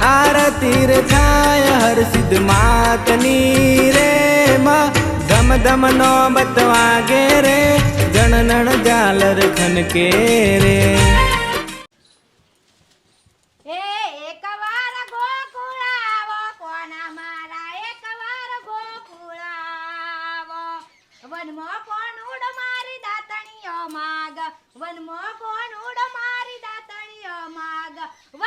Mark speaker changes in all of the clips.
Speaker 1: આરતી રે થાય, હર સિદ્ધ માતની રે માં. ધમ ધમ નો બતવાગે રે, જણનણ જાલર ખનકે રે.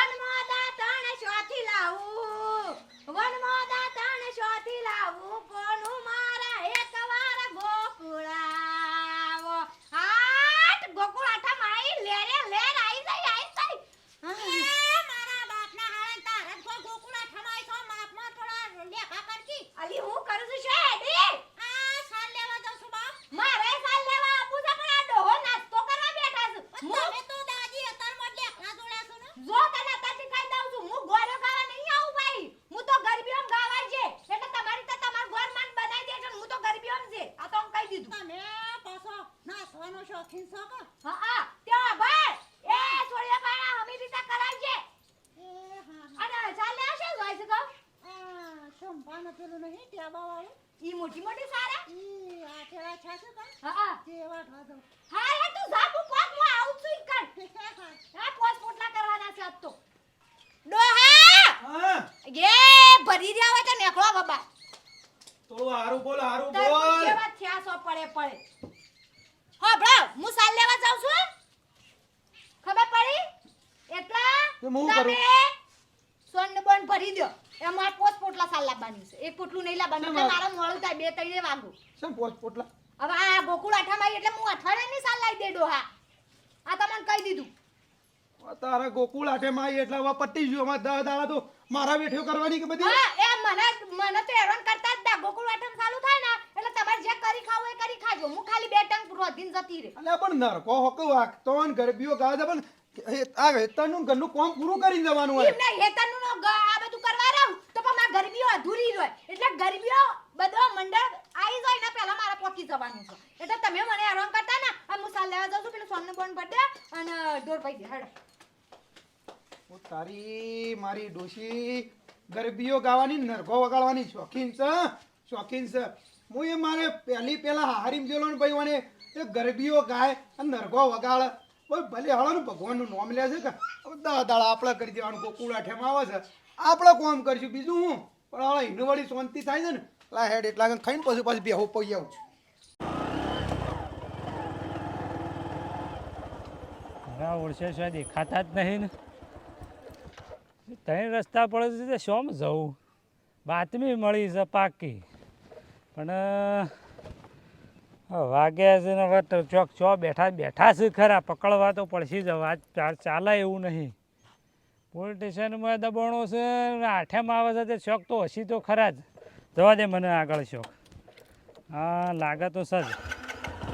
Speaker 2: માગ વનમાં દાતણ શોથી લાવું. વનમાં દાતણ શોથી લાવું કોનું મારા એકવાર ગોકુળ આવો હાટ ગોકુળ આઠા માઈ લેરે લેર આઈ જાય આઈ જાય મારા બાપના હાળે તારે તો ગોકુળા ઠમાઈ છો માપમાં થોડા લેખા કરકી અલી હું કરું છું શેડી આ સાલ લેવા જાઉં છું બાપ મારે સાલ લેવા આપું છે પણ આ ડોહો નાસ્તો કરવા બેઠા છું તમે તો દાદી અતારમાં લેખા જોડ્યા છો ને જો તને તાતી કહી દઉં છું હું ગોરો ગાવા નહીં આવું ભાઈ હું તો ગરબીઓમ ગાવા છે એટલે તમારી તો તમાર ઘર મન બનાવી દેજો ને હું તો ગરબીઓમ છે આ તો હું કહી દીધું
Speaker 3: તમે પાછો નાચવાનો શોખીન છો કે?
Speaker 2: હા હા ત્યાં ભાઈ એ છોડિયા પાડા હમી રીતે કરાવજે
Speaker 3: એ હા, હા.
Speaker 2: અને ચાલે આવશે જોઈ શકો
Speaker 3: આ પેલું નહીં ટેબાવાળું?
Speaker 2: ઈ મોટી મોટી સારા?
Speaker 3: ઈ આ પેલા છે છે કાં?
Speaker 2: હા. હા
Speaker 3: તે વાટવા
Speaker 2: હા એ તું જા હું પોત હું આવું છું ઈ કર. હા પોત પોટલા કરવાના છે આજ તો. ડોહા! એ ભરી રહ્યા હોય તો નેકળો બાબા.
Speaker 4: થોડું હારું બોલ હારું બોલ.
Speaker 2: કેવા થયા સો પડે પડે. હા બ્રો હું સાલ લેવા જાઉં છું ખબર પડી? એટલા?
Speaker 4: તો હું કરું?
Speaker 2: સોન બોન ભરી દો. એમાં પોચ પોટલા સાલ લાવવાનું છે. એક પોટલું નહીં લાવવાનું. એટલે મારા મોડું થાય બે ત્રણ વાગું.
Speaker 4: શું પોચ પોટલા?
Speaker 2: હવે આ ગોકુળ આઠામાં એટલે હું અઠવાડિયાની સાલ લાવી દે ડોહા. આ તમને કહી દીધું.
Speaker 4: તારા ગોકુળ આઠે માય એટલે હવે પટી ગયું. અમારે દહ દાડા તો મારા બેઠ્યો કરવાની કે બધી?
Speaker 2: હા એ મને મને તો હેરાન કરતા જ ના ગોકુળ આઠમ ચાલુ થાય ને એટલે તમારે જે કરી ખાવ એ કરી ખાજો. હું ખાલી બે ટંક રોધીન જતી રે
Speaker 4: અલ્યા પણ નરકો હોકો વાગતો ને ગરબીઓ ગાવે દે પણ એ- આ વેતનનું ઘરનું કામ પૂરું કરી દેવાનું હોય.
Speaker 2: ને હેતરનું નો આ બધું કરવા પણ મારા ગરમીઓ અધૂરી રહે એટલે ગરમીઓ બધો મંડળ આવી જાય ને પહેલા મારે પહોંચી જવાનું છે. એટલે તમે મને આરામ કરતા ને. આ હું લેવા જાઉં છું, પેલું સોનનું બોન ભરી અને દોર પાઈ દે. હેડો.
Speaker 4: તારી મારી ડોશી, ગરબીઓ ગાવાની નરગો વગાડવાની શોખીન છે શોખીન છે. હું એ મારે પહેલી પહેલા હારીમ જેલો ભાઈ મને એ ગરબીઓ ગાય અને નરગો વગાડે. ભલે હાલો ને ભગવાનનું નામ લે છે કે. દાદા આપણે કરી દેવાનું ગોકુળ આઠેમાં આવે છે. આપણે કોમ કરીશું? બીજું હું? પણ હવે એનું વળી શાંતિ થાય છે ને એટલા હેડ એટલા ખાઈને પછી પાછી બેહું પઈ આવું
Speaker 5: ઘણા ઓળશે છે, દેખાતા જ નહીં ને. ત્રણ રસ્તા પડે છે, શોમ જવું? બાતમી મળી છે પાકી. પણ વાગ્યા છે ને ચોક ચો બેઠા બેઠા છે ખરા, પકડવા તો પડશે જ વાત ચાલે એવું નહીં. પોલીસ સ્ટેશનમાં દબાણો છે આઠેમાં આવે છે તે શોખ તો હસી તો ખરા જ. જવા દે મને આગળ શોખ. હા, લાગે તો સજ.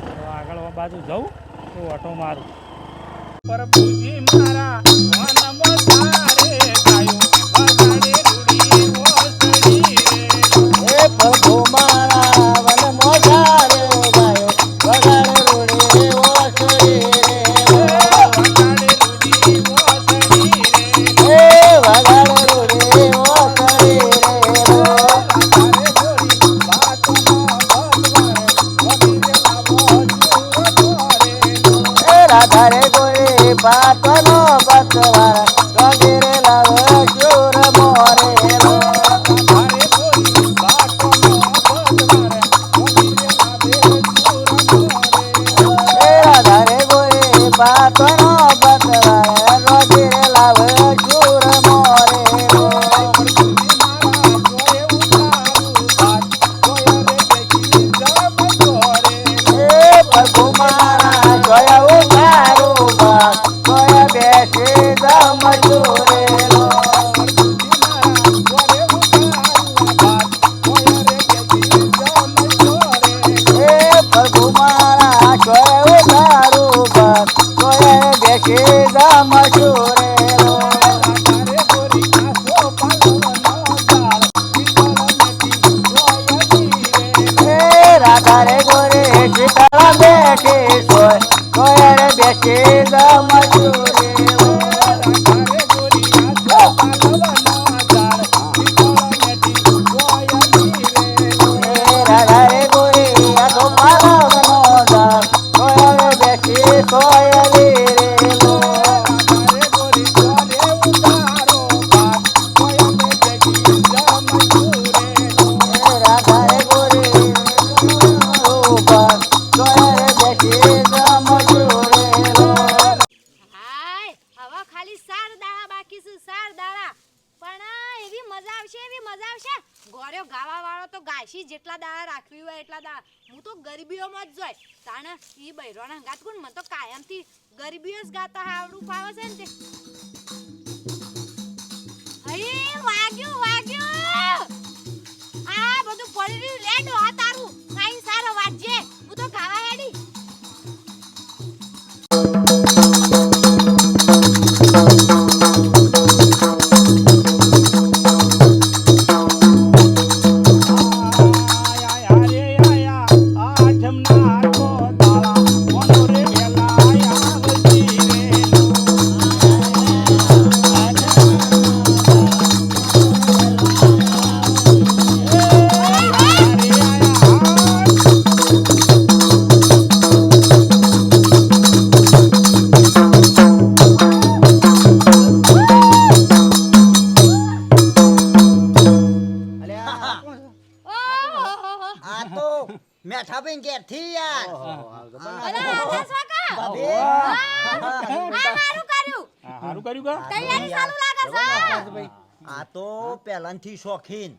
Speaker 5: તો આગળ બાજુ જવું તો ઓટો મારું. પ્રભુજી મારા
Speaker 2: ગરીબીઓ જ ગાતા આવડું ફાવે છે ને તે. હઈ વાગ્યું વાગ્યું. આ બધું પડી રહ્યું લે ડોહા હારું કર્યું.
Speaker 6: કા?
Speaker 2: તૈયારી ચાલુ લાગે છે.
Speaker 3: આ તો પહેલાથી શોખીન.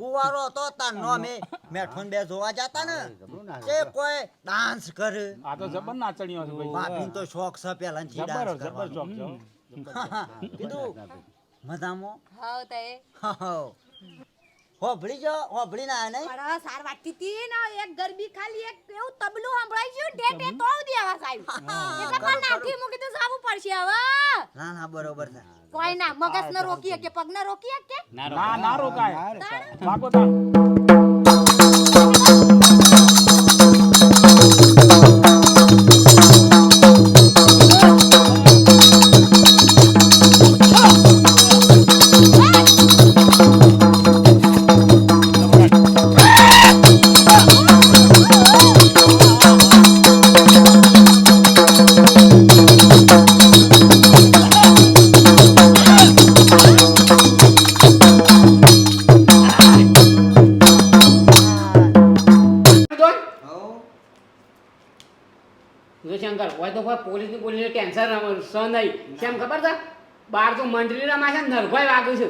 Speaker 3: કુવારો હતો તાર નોમે મેઠોન બે જોવા જતા ને. તે કોઈ ડાન્સ કરે.
Speaker 6: આ તો જબર નાચણીઓ છે ભાઈ.
Speaker 3: બાપીન તો શોખ છે પહેલાથી ડાન્સ
Speaker 6: જબર
Speaker 3: કરવાનો.
Speaker 6: છે
Speaker 3: કીધું મજામાં?
Speaker 2: તે
Speaker 3: હોભળી જો હોભળી ના આને
Speaker 2: અરે સાર વાટતી તી ને એક ગરબી ખાલી એક એવું તબલું સંભળાઈ ગયું ઢે ઢે તો દી આવાજ આવ્યું એટલે પણ નાખી મૂકી તો જાવું પડશે હવે.
Speaker 3: ના ના બરોબર છે.
Speaker 2: કોઈ ના મગજ ન રોકી કે પગ ન રોકી કે
Speaker 6: ના ના રોકાય. ભાગો તાણ
Speaker 7: પોલીસની પોલીસને ટેન્શન સ નહીં કેમ ખબર છે? બાર તો મંડળી રમા છે નરભાઈ વાગ્યું છે.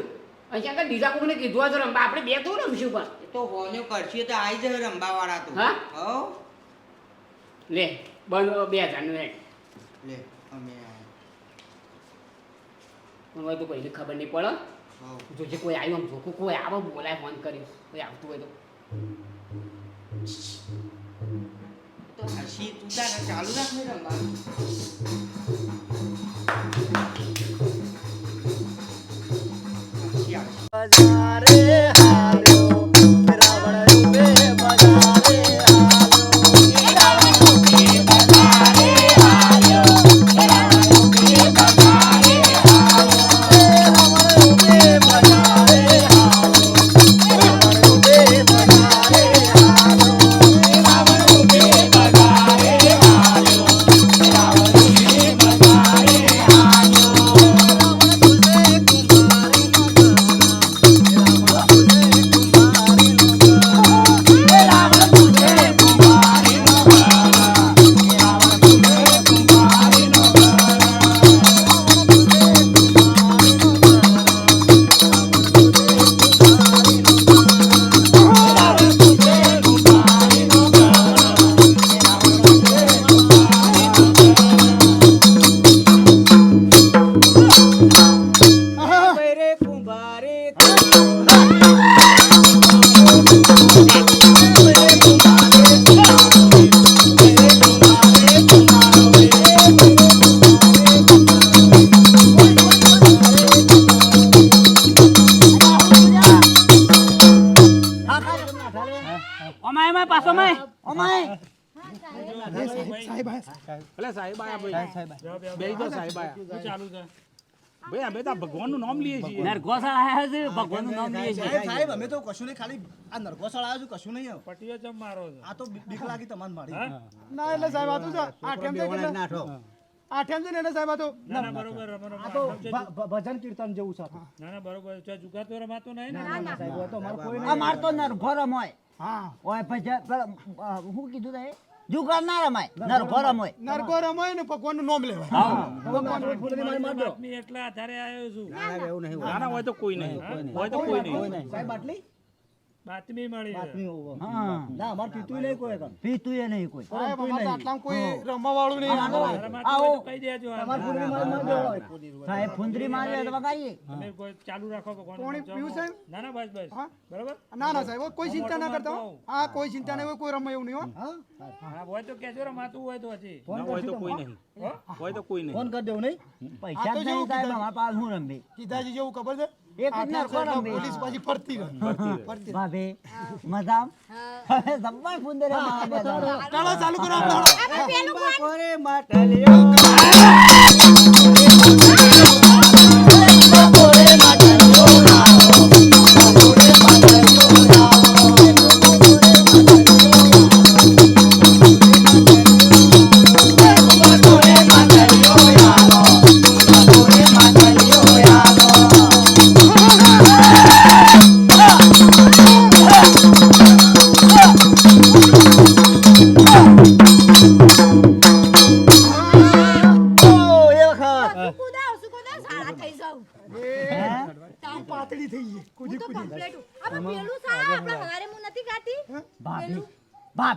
Speaker 7: અહીંયા શંકર બીજા કોઈને કીધું હતું રમવા આપણે બે તો રમશું પણ.
Speaker 8: તો હોન્યો કરશે તો આવી જાય રંબા વાળા તો.
Speaker 7: હા? લે બંધ બે હજારનું હેડ
Speaker 8: લે અમે.
Speaker 7: હોય તો પહેલી ખબર નહીં પડે.
Speaker 8: જો
Speaker 7: જોજે કોઈ આવ્યું આમ જોખું કોઈ આવે બોલાય ફોન કર્યો. કોઈ આવતું હોય તો.
Speaker 8: હસી તું તારે ચાલુ રાખ ને આવશે.
Speaker 3: બજારે
Speaker 6: ભાઈ અમે તો ભગવાનનું છે? ભાઈ અમે તો ભગવાનનું નામ લઈએ છીએ.
Speaker 7: નરઘોસા આયા છે ભગવાનનું નામ લઈએ છીએ.
Speaker 9: સાહેબ સાહેબ અમે તો કશું નહીં ખાલી આ નરગોસળ આયા છું કશું નહીં
Speaker 6: પટીઓ જમ મારો છે?
Speaker 9: આ તો બીક લાગી તમારે મારી.
Speaker 4: ના એટલે સાહેબ આ તો છે કેમ છે આઠેમ છે ને સાહેબ આ તો
Speaker 6: ના ના બરોબર
Speaker 9: આ તો ભજન કીર્તન જેવું છે
Speaker 6: ના ના બરોબર. છે જુગાતો રમાતો નહીં ને?
Speaker 9: સાહેબ હોય તો અમારે કોઈ
Speaker 3: આ મારતો નરભો રમોય
Speaker 4: હા.
Speaker 3: ઓય ભજન શું કીધું તે જુગાર ના રમાય નરભો રમાય
Speaker 4: નરકો રમાય ને ભગવાનનું નામ લેવાય.
Speaker 6: બાતમી એટલા આધારે આવ્યો છું.
Speaker 5: ના ના હોય તો કોઈ નહીં. હોય તો કોઈ નહીં.
Speaker 9: સાહેબ આટલી?
Speaker 6: બાતમી મળી
Speaker 9: બાતમી
Speaker 3: હા.
Speaker 9: ના અમારે પીતું નહીં કોઈ કણ.
Speaker 3: પીતું એ નહીં કોઈ.
Speaker 4: સાહેબ અમારે તો કોઈ રમવા વાળું નહીં.
Speaker 6: રમાતું કહી દેજો આમ.
Speaker 9: તમારે પૂર્વી માં માં
Speaker 3: સાહેબ ફુંદરી મારી તો વગાડીએ.
Speaker 6: તમે કોઈ ચાલુ રાખો ભગવાનનું
Speaker 4: પાણી
Speaker 6: નામ
Speaker 4: સાહેબ?
Speaker 6: ના ના બસ બસ. બરાબર?
Speaker 4: ના ના સાહેબ કોઈ ચિંતા ના કરતા હા. કોઈ ચિંતા નહીં હોય કોઈ રમે એવું નહીં હો.
Speaker 6: હોય તો કેજો રમાતું હોય તો હજી
Speaker 5: ના હોય તો કોઈ નહીં. હોય તો કોઈ નહીં.
Speaker 9: ફોન કરી દેવું નહીં?
Speaker 3: પૈસા નહીં સાહેબ અમારા પાસે હું રમી.
Speaker 4: કીધાજી જેવું ખબર છે?
Speaker 3: એક જ રમી.
Speaker 4: પોલીસ પાછી ફરતી રહે. ફરતી રહે.
Speaker 3: મજામ. હવે જબ્બર ફુંદરી
Speaker 4: ચાલો ચાલુ કરો આપણે
Speaker 2: પેલું કોણ?
Speaker 3: ઓ,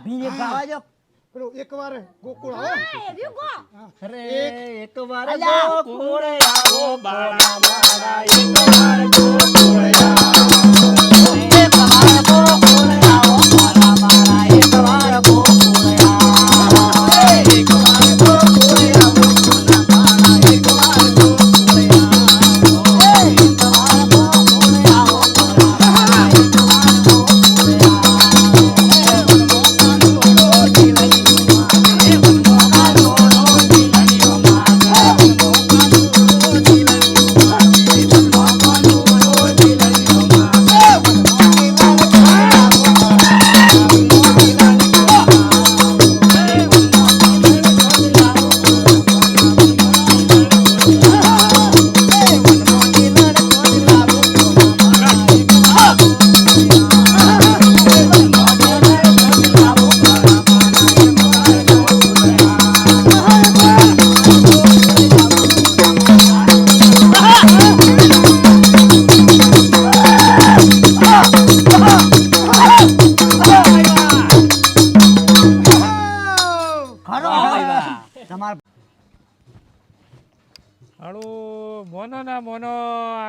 Speaker 3: ભાભીને ગાવા જો.
Speaker 4: પેલો એકવાર ગોકુળ આવે.
Speaker 2: હા, એવી ગો.
Speaker 9: અરે એક વાર
Speaker 3: અલ્યા.
Speaker 9: આવો બાળા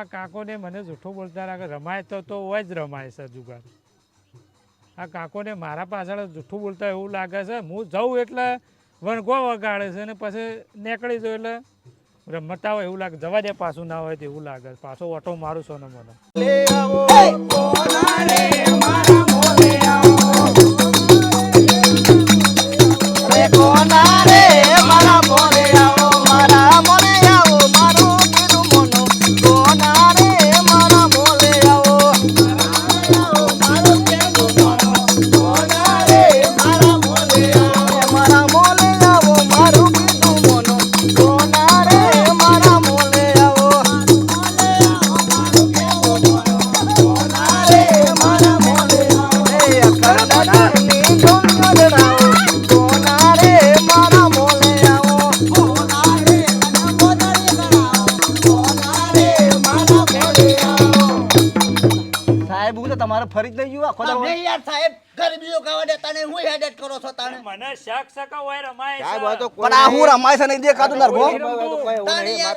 Speaker 6: આ કાકોને મને જૂઠું બોલતા રાખે રમાય તો તો હોય જ રમાય છે જુગાર. આ કાકોને મારા પાછળ જૂઠું બોલતા એવું લાગે છે હું જઉં એટલે વણગો વગાડે છે અને પછી નીકળી જાઉં એટલે રમતા હોય એવું લાગે જવા દે પાછું ના હોય તો એવું લાગે છે. પાછો ઓટો મારું છો ને મને શક શક હોય રમાય
Speaker 10: સાહેબ તો
Speaker 5: પણ આ હું રમાય છે નહીં દેખાતું નરભો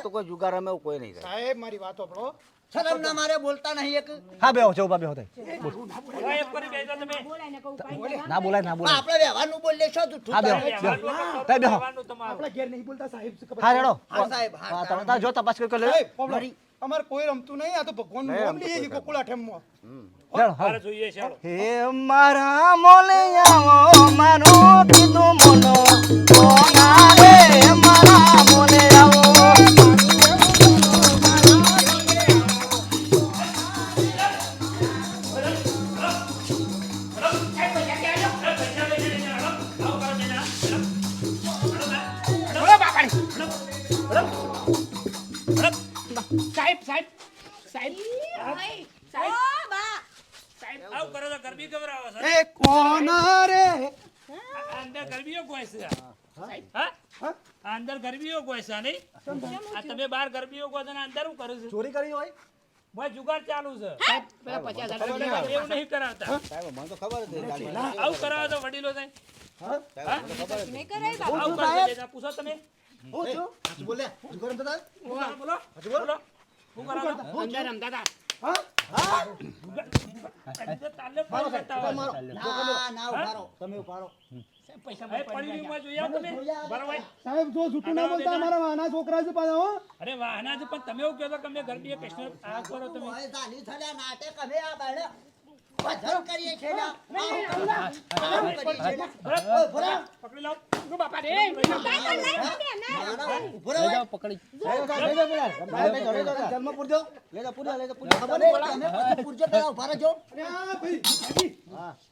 Speaker 10: તો કોઈ તો જુગાર રમે કોઈ નહીં
Speaker 4: સાહેબ મારી વાત સાંભળો.
Speaker 3: શરમ ના મારે બોલતા નહીં એક.
Speaker 5: હા બેહો છો બેહો
Speaker 2: બોલાય ને
Speaker 5: ના બોલાય ના બોલાય.
Speaker 3: આપણે વ્યવહારનું બોલીએ છો જૂઠું
Speaker 5: હા બેહો.
Speaker 3: તાણે.
Speaker 5: બેહો.
Speaker 4: આપણા ઘેર નહીં બોલતા સાહેબ
Speaker 5: હા રેડો.
Speaker 3: હા સાહેબ હા
Speaker 5: તમે જો તપાસ કરી લે.
Speaker 4: અમારે કોઈ રમતું નહીં આ તો ભગવાનનું નામ લઈએ છીએ ગોકુળ આઠમમાં
Speaker 6: મારે જોઈએ છે
Speaker 3: હે મારા મોલે આવો મારું કીધું મોનો કોના રે મારા મોલે આવો
Speaker 7: સાહેબ સાહેબ સાહેબ.
Speaker 2: સાહેબ. ઓ, બા.
Speaker 6: સાહેબ આવ કરો તો ગરબી ગભરાવો સર
Speaker 4: એ કોણ રે
Speaker 6: આ અંદર ગરબીઓ કોઈ છે. હા અંદર ગરબીઓ કોઈ છે નહીં આ તમે બાર ગરબીઓ કોઈ છે ને અંદર હું કરું છું?
Speaker 9: ચોરી કરી હોય?
Speaker 6: ભાઈ જુગાર ચાલુ છે. એવું નહીં કરાવતા.
Speaker 9: સાહેબ મને તો ખબર જ
Speaker 6: આવું કરાવો તો વડીલો
Speaker 2: સાહેબ.
Speaker 6: આવું. પૂછો તમે.
Speaker 9: બોલે?
Speaker 6: બોલો બોલો
Speaker 7: અંદર.
Speaker 9: ના ના ઉભારો તમે ઉભારો
Speaker 7: પૈસા
Speaker 6: હવે પડ્યું જોઈ આવો તમે બરાબર?
Speaker 4: સાહેબ જો જૂઠું ના બોલતા અમારા વાના છોકરા છે પાછા
Speaker 6: અરે વાહના છે પણ તમે એવું કહો કે અમે ગરબી કૃષ્ણ આ કરો તમે.
Speaker 3: નાટક અમે આ બાળે ભજન કરીએ ને. આમ કરીએ છીએ ને.
Speaker 6: પકડી લાવો
Speaker 7: બાપા રે
Speaker 2: લો ના.
Speaker 3: ઊભો રહો.
Speaker 9: લઈ જાઓ, પેલા. લઈ જાઓ, લઈ જાઓ. જન્મ પૂરજો. લઈ જાઓ, પૂરી લઈ જાઓ, પૂરી
Speaker 3: ખબર નહીં પડે, અમે પછી પૂરજો પેલા ઊભા
Speaker 4: અરે આ ભાઈ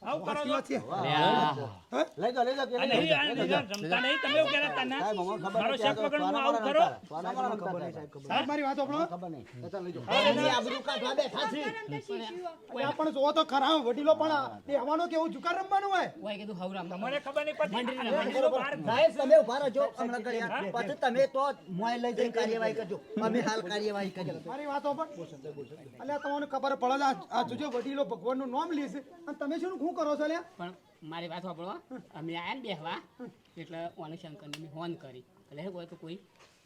Speaker 6: આવું કરો છો
Speaker 4: છે
Speaker 9: લઈ જાઓ, લઈ જાઓ,
Speaker 6: આ નહીં આ નહીં તમે એવું કહેતા હતા ના
Speaker 9: સાહેબ, અમને ખબર
Speaker 6: મારો. શેક હું આવું કરો
Speaker 9: ખબર નહીં, સાહેબ, ખબર
Speaker 4: મારી વાત આપણો
Speaker 9: ખબર નહીં. તો લઈ જાઓ.
Speaker 3: એમની આબરૂ કાઢવા બેઠા છે.
Speaker 2: અંદર
Speaker 4: પણ જો તો ખરા વડીલો પણ બેહવાનો કેવું જુકાર રમવાનું હોય.
Speaker 7: ઓય કીધું હવ રમતા
Speaker 6: મને ખબર નહીં પડતી
Speaker 3: સાહેબ તમે ઊભા રહો હમણાં કરી. પછી તમે તો મોય લઈ જઈ કાર્યવાહી કરજો. અમે હાલ કાર્યવાહી કરજો
Speaker 4: મારી વાતો પણ અલ્યા તમને ખબર પડે છે, આ જોજો વડીલો ભગવાનનું નામ લેશે અને તમે શું શું કરો છો અલ્યા?
Speaker 7: પણ મારી વાત સાંભળો. અમે આયા ને બેહવા. એટલે ઓને શંકરને મેં હોન કરી. એટલે કોઈ તો કોઈ?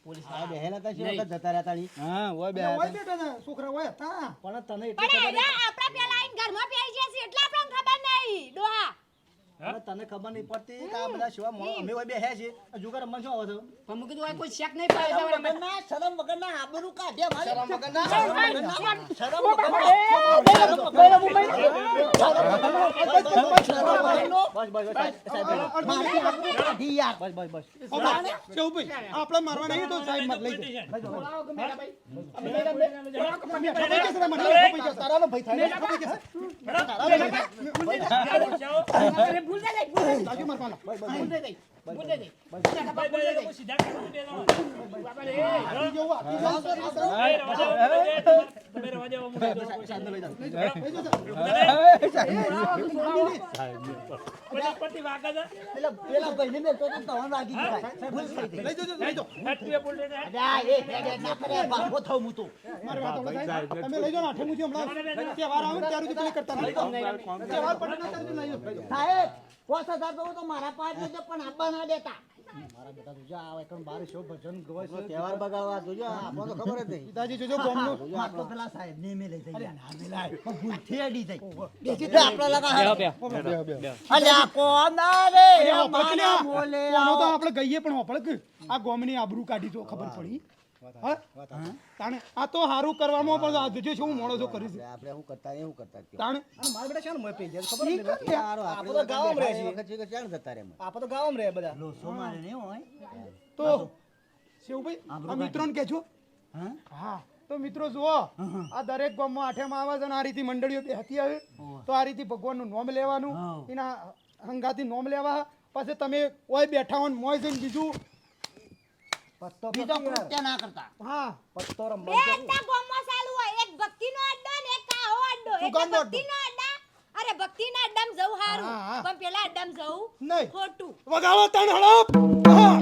Speaker 7: પોલીસ
Speaker 9: આ બેહેલા હતા, શી. વખત જતા રહ્યા તાણી? હા.
Speaker 4: છોકરા હતા
Speaker 9: પણ તને એટલે
Speaker 2: આપણા પેલા આઈને ઘરમાં બેસી જશે એટલે આપણને ખબર નહીં ડોહા
Speaker 9: પણ તને ખબર નહીં પડતી કે આ બધા શિવા મોણો અમે હોય બે હે છે જુગાર રમવાનું શું આવે છે?
Speaker 7: પણ મેં કીધું કોઈ શેક નહીં પડે
Speaker 3: શરમ
Speaker 7: જવા
Speaker 3: વગરના શરમ વગરના આબરૂ કાઢ્યા મારે.
Speaker 9: શરમ?
Speaker 3: શરમ વગરના? શરમ વગરના?
Speaker 9: બસ, બસ, બસ, સાહેબ, સાહેબ,
Speaker 3: મારી આબરૂ કાઢી યાર.
Speaker 9: બસ, બસ, બસ.
Speaker 4: માર
Speaker 7: મેરા? ભૂલ દે દે ભૂલ દે
Speaker 4: લાગ્યું મારવાના.
Speaker 7: ભૂલ દે. દે. ભૂલ દે દે
Speaker 6: સીધા કરો બે જણા.
Speaker 7: બાપા રે
Speaker 6: વાગે.
Speaker 3: પેલા પેલા ભાઈને મેલતો તો તવન વાગી ગઈ. ભૂલ થઈ ગઈ.
Speaker 4: લઈ જાઓ, લઈ જાઓ.
Speaker 6: હેઠી એ બોલતે
Speaker 3: એ હેડે ના કરે, ભાગો થઉં હું તો.
Speaker 4: મારી વાત સાંભળો, તમે લઈ જાઓ ને આઠે મુજબ હમણાં તહેવાર આવે ત્યારે સુધી પેલી કરતા નહીં. તહેવાર પડે ને ત્યારે લઈ.
Speaker 3: સાહેબ, તો મારા પાંચ લેજો, પણ આપવા ના દેતા.
Speaker 9: મારા બેટા જોજો, આ એકણ બાર શો ભજન ગવાય છે. તહેવાર બગાડવા જોજો આપો તો ખબર જ નહીં.
Speaker 4: પિતાજી જોજો ગામનું.
Speaker 3: તો પેલા સાહેબ ને મે લઈ જઈએ. પણ ભૂલથી અડી જાય. બેસી તો આપણે લગા અલ્યા, કોના રે
Speaker 4: અરે હોપળ કે
Speaker 3: મારા
Speaker 4: લ્યા.
Speaker 3: બોલે
Speaker 4: આ તો આપણે ગઈએ પણ હોપળ આ ગોમની આબરૂ કાઢી તો ખબર પડી? તાણે આ તો સારું કરવામાં પણ આ જોજો શું મોણો છો કરી છે
Speaker 9: આપણે શું કરતા રહ્યા, કરતા
Speaker 4: તાણે
Speaker 9: અને મારા બેટા શાને મોય પઈ ખબર નથી.
Speaker 4: કઈ
Speaker 9: આપણે
Speaker 3: આપણે તો
Speaker 9: તો
Speaker 3: રહે
Speaker 9: એ વખત છે. કે ચાણ જતા રહ્યા
Speaker 3: આપણે તો ગામ રે બધા. લોસો મારે નહીં હોય.
Speaker 4: તો શિવભાઈ આ મિત્રોને કહેજો.
Speaker 3: હા?
Speaker 4: હા તો મિત્રો જુઓ આ દરેક ગામમાં આઠેમાં આવે છે અને આ રીતે મંડળીઓ બેહતી આવે. તો આ રીતે ભગવાનનું નોમ લેવાનું એના હંગાથી નોમ લેવા. પછી તમે કોઈ બેઠા હોય મોય જઈને બીજું
Speaker 9: પત્તો
Speaker 3: બીજો કૃત્ય ના કરતા.
Speaker 4: હા
Speaker 9: પત્તો
Speaker 2: બે અડ્ડા ગોમો ચાલુ હોય. એક ભક્તિનો અડ્ડો ને એક કાહો અડ્ડો.
Speaker 4: એક
Speaker 2: ભક્તિનો અડ્ડા. અરે ભક્તિના અડ્ડામાં જવું
Speaker 4: હારું.
Speaker 2: પણ પેલા અડ્ડામાં જવું
Speaker 4: નહીં.
Speaker 2: ખોટું.
Speaker 4: વગાડો તણ હળપ. હા.